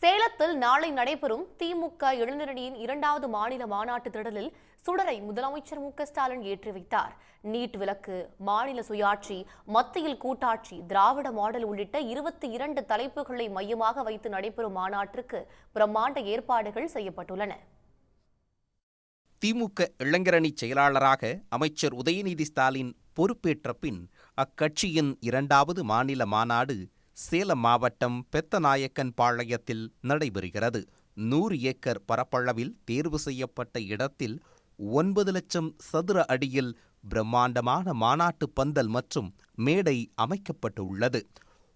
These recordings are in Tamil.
சேலத்தில் நாளை நடைபெறும் திமுக இளைஞரணியின் இரண்டாவது மாநில மாநாட்டு திடலில் சுடரை முதலமைச்சர் மு ஸ்டாலின் ஏற்றி வைத்தார். நீட் விலக்கு மாநில சுயாட்சி மத்தியில் கூட்டாட்சி திராவிட மாடல் உள்ளிட்ட இருபத்தி இரண்டு தலைப்புகளை மையமாக வைத்து நடைபெறும் மாநாட்டிற்கு பிரம்மாண்ட ஏற்பாடுகள் செய்யப்பட்டுள்ளன. திமுக இளைஞரணி செயலாளராக அமைச்சர் உதயநிதி ஸ்டாலின் பொறுப்பேற்ற பின் அக்கட்சியின் இரண்டாவது மாநில மாநாடு சேலம் மாவட்டம் பெத்தநாயக்கன் பாளையத்தில் நடைபெறுகிறது. நூறு ஏக்கர் பரப்பளவில் தேர்வு செய்யப்பட்ட இடத்தில் ஒன்பது லட்சம் சதுர அடியில் பிரம்மாண்டமான மாநாட்டு பந்தல் மற்றும் மேடை அமைக்கப்பட்டு உள்ளது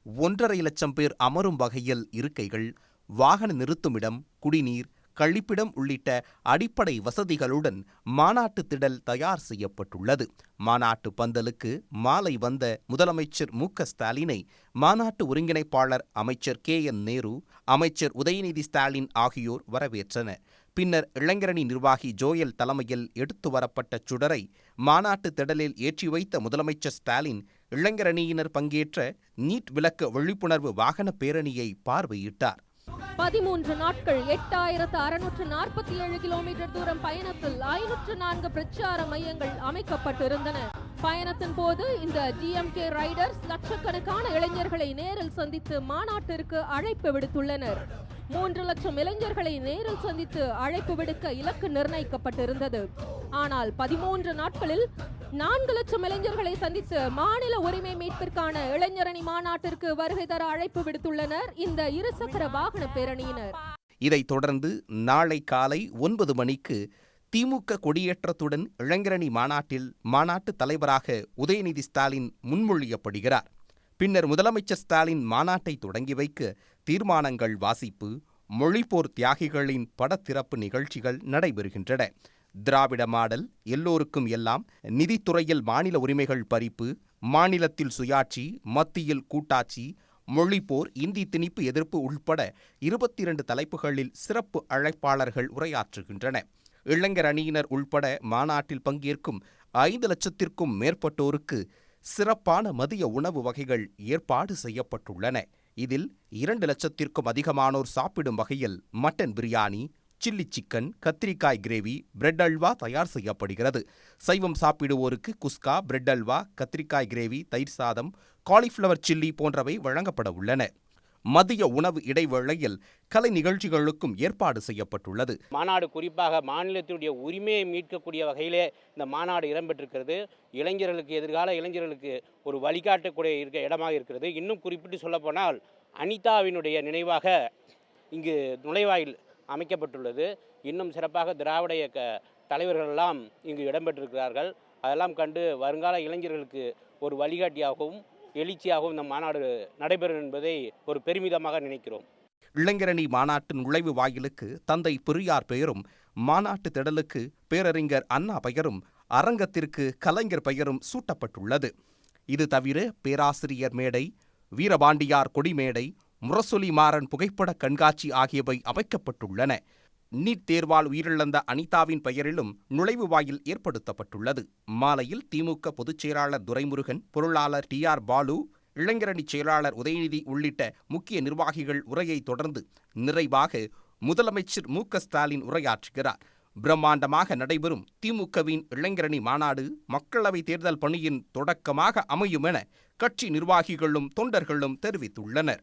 ஒன்றரை லட்சம் பேர் அமரும் வகையில் இருக்கைகள் வாகன நிறுத்துமிடம் குடிநீர் கழிப்பிடம் உள்ளிட்ட அடிப்படை வசதிகளுடன் மாநாட்டு திடல் தயார் செய்யப்பட்டுள்ளது. மாநாட்டு பந்தலுக்கு மாலை வந்த முதலமைச்சர் மு ஸ்டாலினை மாநாட்டு ஒருங்கிணைப்பாளர் அமைச்சர் கே என் நேரு அமைச்சர் உதயநிதி ஸ்டாலின் ஆகியோர் வரவேற்றனர். பின்னர் இளைஞரணி நிர்வாகி ஜோயல் தலைமையில் எடுத்து வரப்பட்ட சுடரை மாநாட்டு திடலில் ஏற்றி வைத்த முதலமைச்சர் ஸ்டாலின் இளைஞரணியினர் பங்கேற்ற நீட் விளக்க விழிப்புணர்வு வாகன பேரணியை பார்வையிட்டார். பதிமூன்று நாட்கள் எட்டாயிரத்து அறுநூற்று நாற்பத்தி ஏழு கிலோமீட்டர் தூரம் பயணத்தில் ஐநூற்று நான்கு பிரச்சார மையங்கள் அமைக்கப்பட்டிருந்தன. பயணத்தின் போது இந்த டிஎம்கே ரைடர்ஸ் லட்சக்கணக்கான இளைஞர்களை நேரில் சந்தித்து மாநாட்டிற்கு அழைப்பு விடுத்துள்ளனர். மூன்று லட்சம் இளைஞர்களை நேரில் சந்தித்து அழைப்பு விடுக்க இலக்கு நிர்ணயிக்கப்பட்டிருந்தது. ஆனால் பதிமூன்று நாட்களில் நான்கு லட்சம் இளைஞர்களை சந்தித்து மாநில உரிமை மீட்பிற்கான இளைஞரணி மாநாட்டிற்கு வருகை தர அழைப்பு விடுத்துள்ளனர் இந்த இருசக்கர வாகன பேரணியினர். இதைத் தொடர்ந்து நாளை காலை ஒன்பது மணிக்கு திமுக கொடியேற்றத்துடன் இளைஞரணி மாநாட்டில் மாநாட்டு தலைவராக உதயநிதி ஸ்டாலின் முன்மொழியப்படுகிறார். பின்னர் முதலமைச்சர் ஸ்டாலின் மாநாட்டை தொடங்கி வைக்க தீர்மானங்கள் வாசிப்பு மொழிப்போர் தியாகிகளின் படத்திறப்பு நிகழ்ச்சிகள் நடைபெறுகின்றன. திராவிட மாடல் எல்லோருக்கும் எல்லாம் நிதித்துறையில் மாநில உரிமைகள் பறிப்பு மாநிலத்தில் சுயாட்சி மத்தியில் கூட்டாட்சி மொழிப்போர் இந்தி திணிப்பு எதிர்ப்பு உள்பட இருபத்தி இரண்டு தலைப்புகளில் சிறப்பு அழைப்பாளர்கள் உரையாற்றுகின்றன. இளைஞர் அணியினர் உள்பட மாநாட்டில் பங்கேற்கும் ஐந்து லட்சத்திற்கும் மேற்பட்டோருக்கு சிறப்பான மதிய உணவு வகைகள் ஏற்பாடு செய்யப்பட்டுள்ளன. இதில் இரண்டு லட்சத்திற்கும் அதிகமானோர் சாப்பிடும் வகையில் மட்டன் பிரியாணி சில்லி சிக்கன் கத்திரிக்காய் கிரேவி பிரெட் அல்வா தயார் செய்யப்படுகிறது. சைவம் சாப்பிடுவோருக்கு குஸ்கா பிரெட் அல்வா கத்திரிக்காய் கிரேவி தயிர் சாதம் காலிஃப்ளவர் சில்லி போன்றவை வழங்கப்பட உள்ளன. மதிய உணவு இடைவேளையில் கலை நிகழ்ச்சிகளுக்கும் ஏற்பாடு செய்யப்பட்டுள்ளது. மாநாடு குறிப்பாக மாநிலத்தினுடைய உரிமையை மீட்கக்கூடிய வகையிலே இந்த மாநாடு இடம்பெற்றிருக்கிறது. இளைஞர்களுக்கு எதிர்கால இளைஞர்களுக்கு ஒரு வழிகாட்டக்கூடிய இருக்க இடமாக இருக்கிறது. இன்னும் குறிப்பிட்டு சொல்லப்போனால் அனிதாவினுடைய நினைவாக இங்கு நுழைவாயில் அமைக்கப்பட்டுள்ளது. இன்னும் சிறப்பாக திராவிட இயக்க தலைவர்களெல்லாம் இங்கு இடம்பெற்றிருக்கிறார்கள். அதெல்லாம் கண்டு வருங்கால இளைஞர்களுக்கு ஒரு வழிகாட்டியாகவும் எழுச்சியாகவும் இந்த மாநாடு நடைபெறும் என்பதை ஒரு பெருமிதமாக நினைக்கிறோம். இளைஞரணி மாநாட்டு நுழைவு வாயிலுக்கு தந்தை பெரியார் பெயரும் மாநாட்டு திடலுக்கு பேரறிஞர் அண்ணா பெயரும் அரங்கத்திற்கு கலைஞர் பெயரும் சூட்டப்பட்டுள்ளது. இது தவிர பேராசிரியர் மேடை வீரபாண்டியார் கொடிமேடை முரசொலி மாறன் புகைப்பட கண்காட்சி ஆகியவை அமைக்கப்பட்டுள்ளன. நீட் தேர்வால் உயிரிழந்த அனிதாவின் பெயரிலும் நுழைவு வாயில் ஏற்படுத்தப்பட்டுள்ளது. மாலையில் திமுக பொதுச்செயலாளர் துரைமுருகன் பொருளாளர் டி ஆர் பாலு இளைஞரணி செயலாளர் உதயநிதி உள்ளிட்ட முக்கிய நிர்வாகிகள் உரையை தொடர்ந்து நிறைவாக முதலமைச்சர் மு ஸ்டாலின் உரையாற்றுகிறார். பிரம்மாண்டமாக நடைபெறும் திமுகவின் இளைஞரணி மாநாடு மக்களவைத் தேர்தல் பணியின் தொடக்கமாக அமையும் என கட்சி நிர்வாகிகளும் தொண்டர்களும் தெரிவித்துள்ளனர்.